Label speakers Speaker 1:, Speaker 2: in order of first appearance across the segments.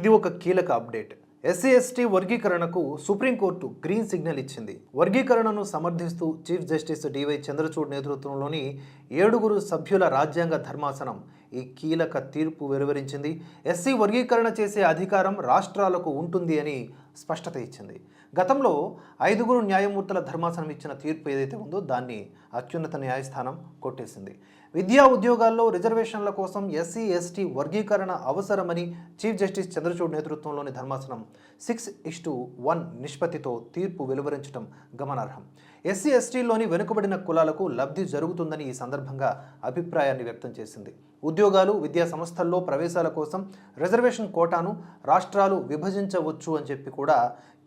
Speaker 1: ఇది ఒక కీలక అప్డేట్. ఎస్సీ ఎస్టీ వర్గీకరణకు సుప్రీంకోర్టు గ్రీన్ సిగ్నల్ ఇచ్చింది. వర్గీకరణను సమర్థిస్తూ చీఫ్ జస్టిస్ డివై చంద్రచూడ్ నేతృత్వంలోని ఏడుగురు సభ్యుల రాజ్యాంగ ధర్మాసనం ఈ కీలక తీర్పు వెలువరించింది. ఎస్సీ వర్గీకరణ చేసే అధికారం రాష్ట్రాలకు ఉంటుంది అని స్పష్టత ఇచ్చింది. గతంలో ఐదుగురు న్యాయమూర్తుల ధర్మాసనం ఇచ్చిన తీర్పు ఏదైతే ఉందో దాన్ని అత్యున్నత న్యాయస్థానం కొట్టేసింది. విద్యా ఉద్యోగాల్లో రిజర్వేషన్ల కోసం ఎస్సీ ఎస్టీ వర్గీకరణ అవసరమని చీఫ్ జస్టిస్ చంద్రచూడ్ నేతృత్వంలోని ధర్మాసనం సిక్స్ ఇస్టు వన్ నిష్పత్తితో తీర్పు వెలువరించడం గమనార్హం. ఎస్సీ ఎస్టీలోని వెనుకబడిన కులాలకు లబ్ధి జరుగుతుందని ఈ సందర్భంగా అభిప్రాయాన్ని వ్యక్తం చేసింది. ఉద్యోగాలు విద్యా సంస్థల్లో ప్రవేశాల కోసం రిజర్వేషన్ కోటాను రాష్ట్రాలు విభజించవచ్చు అని చెప్పి కూడా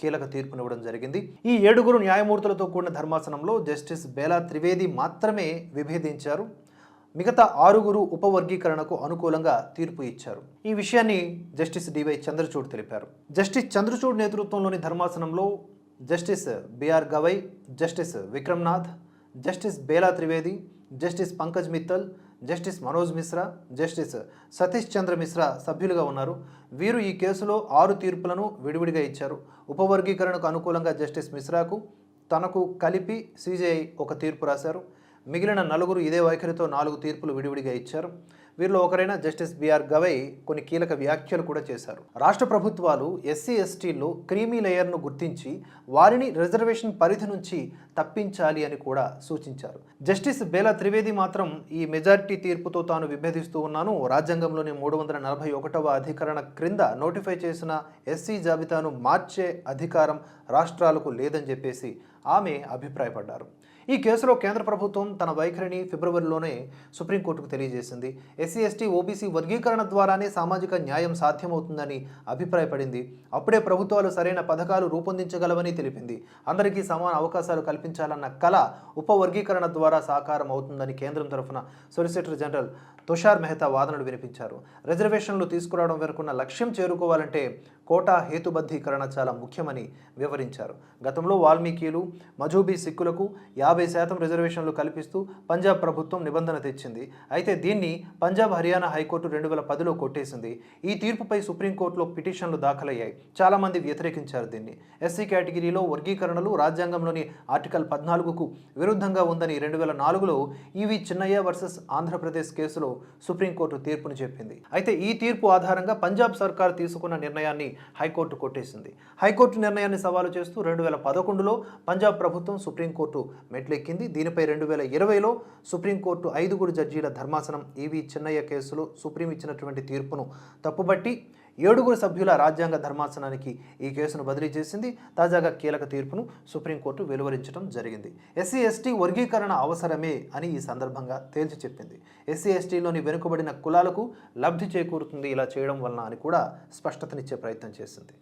Speaker 1: కీలక తీర్పునివ్వడం జరిగింది. ఈ ఏడుగురు న్యాయమూర్తులతో కూడిన ధర్మాసనంలో జస్టిస్ బేలా త్రివేది మాత్రమే విభేదించారు. మిగతా ఆరుగురు ఉపవర్గీకరణకు అనుకూలంగా తీర్పు ఇచ్చారు. ఈ విషయాన్ని జస్టిస్ డివై చంద్రచూడ్ తెలిపారు. జస్టిస్ చంద్రచూడ్ నేతృత్వంలోని ధర్మాసనంలో justice BR Gavai justice Vikramnath justice Bela Trivedi justice Pankaj Mithal justice Manoj Mishra justice Satish Chandra Mishra సభ్యులుగా ఉన్నారు. వీరు ఈ కేసులో ఆరు తీర్పులను విడివిడిగా ఇచ్చారు. ఉపవర్గీకరణకు అనుకూలంగా జస్టిస్ మిశ్రాకు తనకు కలిపి సిజేఐ ఒక తీర్పు రాశారు. మిగిలిన నలుగురు ఇదే వైఖరితో నాలుగు తీర్పులు విడివిడిగా ఇచ్చారు. వీరిలో ఒకరైన జస్టిస్ బిఆర్ గవై కొన్ని కీలక వ్యాఖ్యలు కూడా చేశారు. రాష్ట్ర ప్రభుత్వాలు ఎస్సీ ఎస్టీల్లో క్రీమీ లేయర్ను గుర్తించి వారిని రిజర్వేషన్ పరిధి నుంచి తప్పించాలి అని కూడా సూచించారు. జస్టిస్ బేలా త్రివేది మాత్రం ఈ మెజారిటీ తీర్పుతో తాను విభేదిస్తూ ఉన్నాను. రాజ్యాంగంలోని మూడు వందల నలభై ఒకటవ అధికరణ క్రింద నోటిఫై చేసిన ఎస్సీ జాబితాను మార్చే అధికారం రాష్ట్రాలకు లేదని చెప్పేసి ఆమె అభిప్రాయపడ్డారు. ఈ కేసులో కేంద్ర ప్రభుత్వం తన వైఖరిని ఫిబ్రవరిలోనే సుప్రీంకోర్టుకు తెలియజేసింది. ఎస్సీ ఎస్టీ ఓబీసీ వర్గీకరణ ద్వారానే సామాజిక న్యాయం సాధ్యమవుతుందని అభిప్రాయపడింది. అప్పుడే ప్రభుత్వాలు సరైన పథకాలు రూపొందించగలవని తెలిపింది. అందరికీ సమాన అవకాశాలు కల్పించాలన్న కళ ఉపవర్గీకరణ ద్వారా సాకారం అవుతుందని కేంద్రం తరఫున సొలిసిటర్ జనరల్ తుషార్ మెహతా వాదనలు వినిపించారు. రిజర్వేషన్లు తీసుకురావడం వరకున్న లక్ష్యం చేరుకోవాలంటే కోటా హేతుబద్ధీకరణ చాలా ముఖ్యమని వివరించారు. గతంలో వాల్మీకిలు మజూబీ సిక్కులకు యాభై యాభై శాతం రిజర్వేషన్లు కల్పిస్తూ పంజాబ్ ప్రభుత్వం నిబంధన తెచ్చింది. అయితే దీన్ని పంజాబ్ హర్యానా హైకోర్టు రెండు వేల పదిలో కొట్టేసింది. ఈ తీర్పుపై సుప్రీంకోర్టులో పిటిషన్లు దాఖలయ్యాయి. చాలామంది వ్యతిరేకించారు దీన్ని. ఎస్సీ కేటగిరీలో వర్గీకరణలు రాజ్యాంగంలోని ఆర్టికల్ పద్నాలుగుకు విరుద్ధంగా ఉందని రెండు వేల నాలుగులో ఈవి చిన్నయ్య వర్సెస్ ఆంధ్రప్రదేశ్ కేసులో సుప్రీంకోర్టు తీర్పును చెప్పింది. అయితే ఈ తీర్పు ఆధారంగా పంజాబ్ సర్కార్ తీసుకున్న నిర్ణయాన్ని హైకోర్టు కొట్టేసింది. హైకోర్టు నిర్ణయాన్ని సవాలు చేస్తూ రెండు వేల పదకొండులో పంజాబ్ ప్రభుత్వం సుప్రీంకోర్టు మెట్లెక్కింది. దీనిపై రెండు వేల ఇరవైలో సుప్రీంకోర్టు ఐదుగురు జడ్జీల ధర్మాసనం ఈవి చిన్నయ్య కేసులో సుప్రీం ఇచ్చినటువంటి తీర్పును తప్పుబట్టి ఏడుగురు సభ్యుల రాజ్యాంగ ధర్మాసనానికి ఈ కేసును బదిలీ చేసింది. తాజాగా కీలక తీర్పును సుప్రీంకోర్టు వెలువరించడం జరిగింది. ఎస్సీ ఎస్టీ వర్గీకరణ అవసరమే అని ఈ సందర్భంగా తేల్చి చెప్పింది. ఎస్సీ ఎస్టీలోని వెనుకబడిన కులాలకు లబ్ధి చేకూరుతుంది ఇలా చేయడం వలన అని కూడా స్పష్టతనిచ్చే ప్రయత్నం చేసింది.